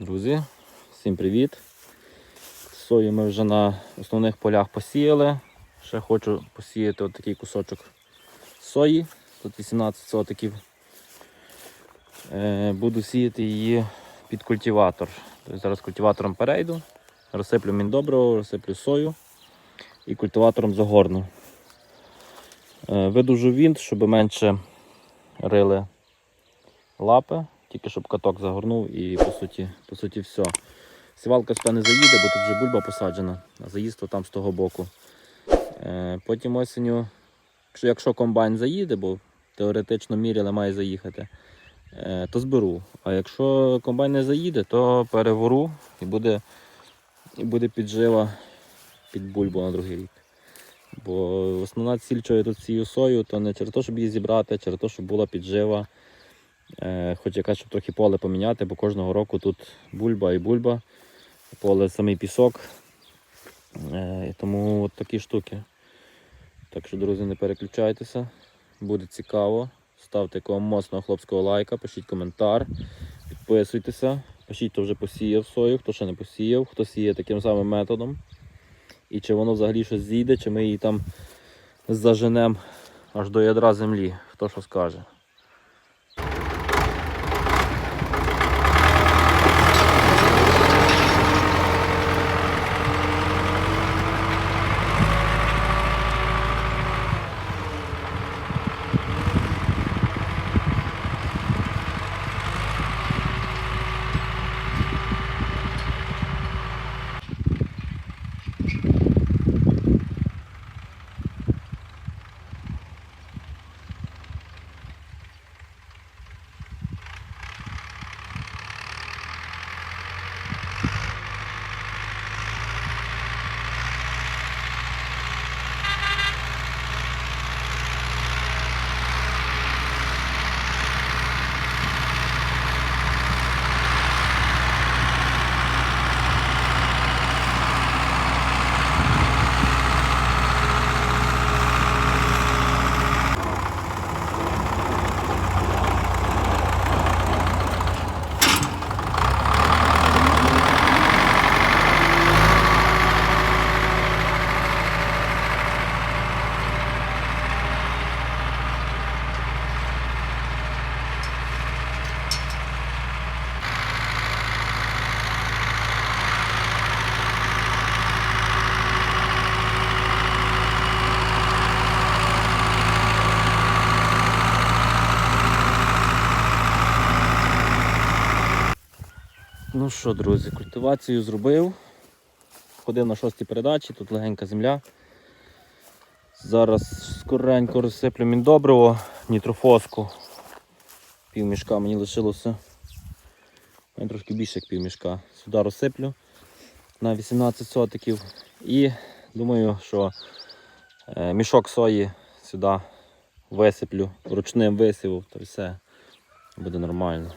Друзі, всім привіт! Сою ми вже на основних полях посіяли. Ще хочу посіяти от такий кусочок сої, тут 18 сотиків. Е, Буду сіяти її під культиватор. Тобто зараз культиватором перейду, розсиплю міндобриво, розсиплю сою і культиватором загорну. Е, Видужу вінт, щоб менше рили лапи, тільки щоб каток загорнув і по суті, по суті все. Сівалка сюди не заїде, бо тут вже бульба посаджена, а заїзд там з того боку. Е, Потім осінню, якщо, якщо комбайн заїде, бо теоретично міряли має заїхати, е, то зберу. А якщо комбайн не заїде, то перевору і буде, і буде піджива під бульбу на другий рік. Бо основна ціль, що я тут сію сою, то не через те, щоб її зібрати, а через те, щоб була піджива. Е, Хоч якась, щоб трохи поле поміняти, бо кожного року тут бульба і бульба, поле самий пісок. Е, і Тому от такі штуки. Так що, друзі, не переключайтеся, буде цікаво. Ставте якого моцного хлопського лайка, пишіть коментар, підписуйтеся, пишіть, хто вже посіяв сою, хто ще не посіяв, хто сіє таким самим методом. І чи воно взагалі щось зійде, чи ми її там заженемо аж до ядра землі, хто що скаже. Ну що, друзі, культивацію зробив. Ходив на шостій передачі, тут легенька земля. Зараз скоренько розсиплю міндобриво, нітрофоску. Пів мішка мені лишилося. Мені трошки більше як пів мішка. Сюди розсиплю на 18 сотиків. І думаю, що е, мішок сої сюди висиплю ручним висівом, то все буде нормально.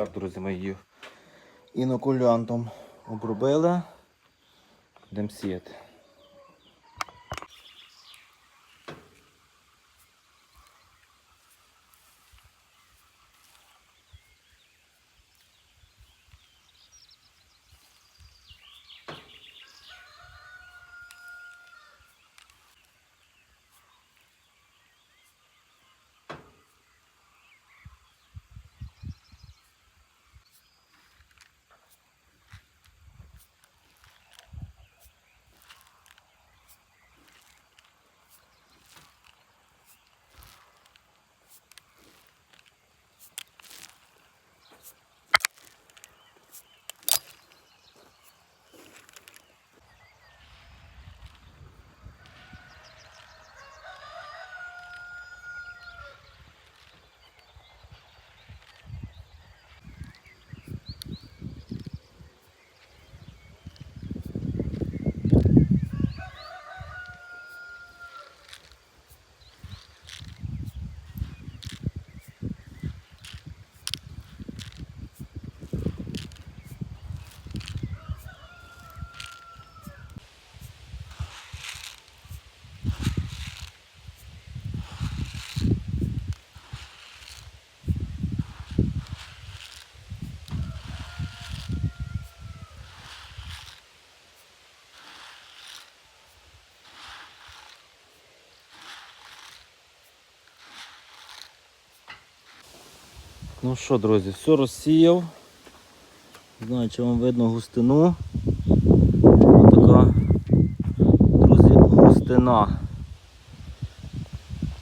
Так, друзі, ми її інокулянтом обробили. Будемо. Ну що, друзі, все розсіяв. Знаю, чи вам видно густину. Ось така, друзі, густина.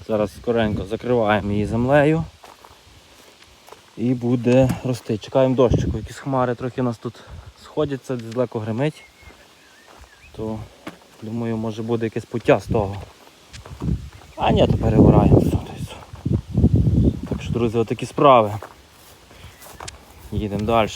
Зараз скоренько закриваємо її землею. І буде рости. Чекаємо дощику. Якісь хмари трохи у нас тут сходяться, десь далеко гримить. То думаю, може буде якесь пуття з того. А ні, то перегораємо все. то й все. Так що, друзі, отакі справи. Їдемо далі.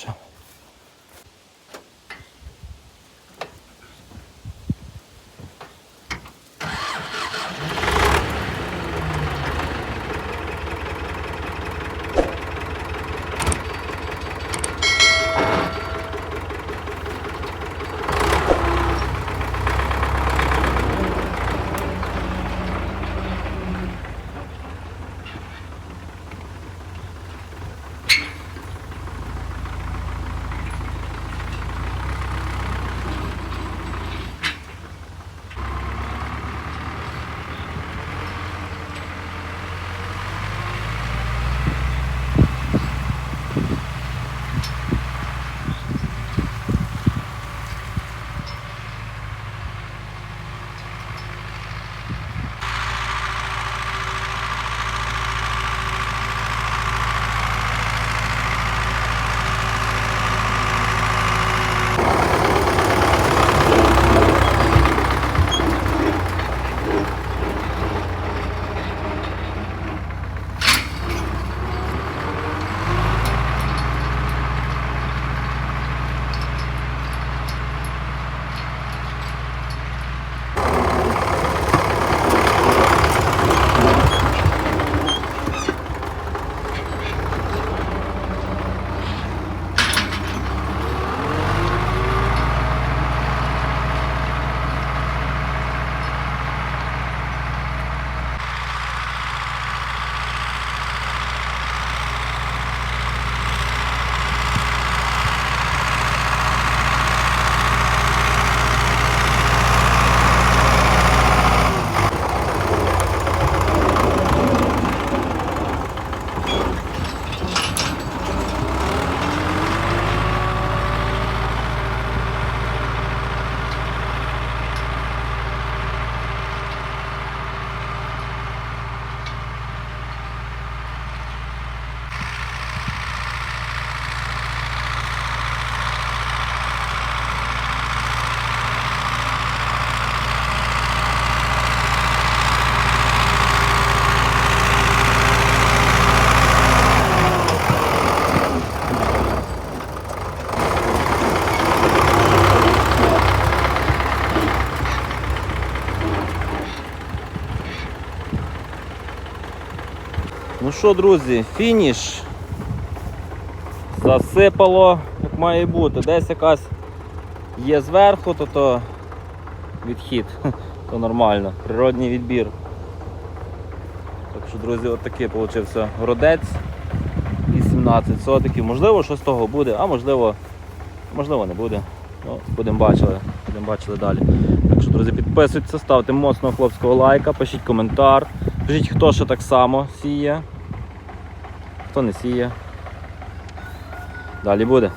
Ну що, друзі, фініш. засипало, як має бути. Десь якась є зверху, то то відхід. То нормально, природній відбір. Так що, друзі, от получився городець. 18 сотиків. Можливо, що з того буде, а можливо, можливо не буде. Ну, будемо бачили, будемо бачили далі. Так що, друзі, підписуйтесь, ставте моцного хлопського лайка, пишіть коментар. Пишіть, хто ще так само сіє, хто не сіє. Далі буде.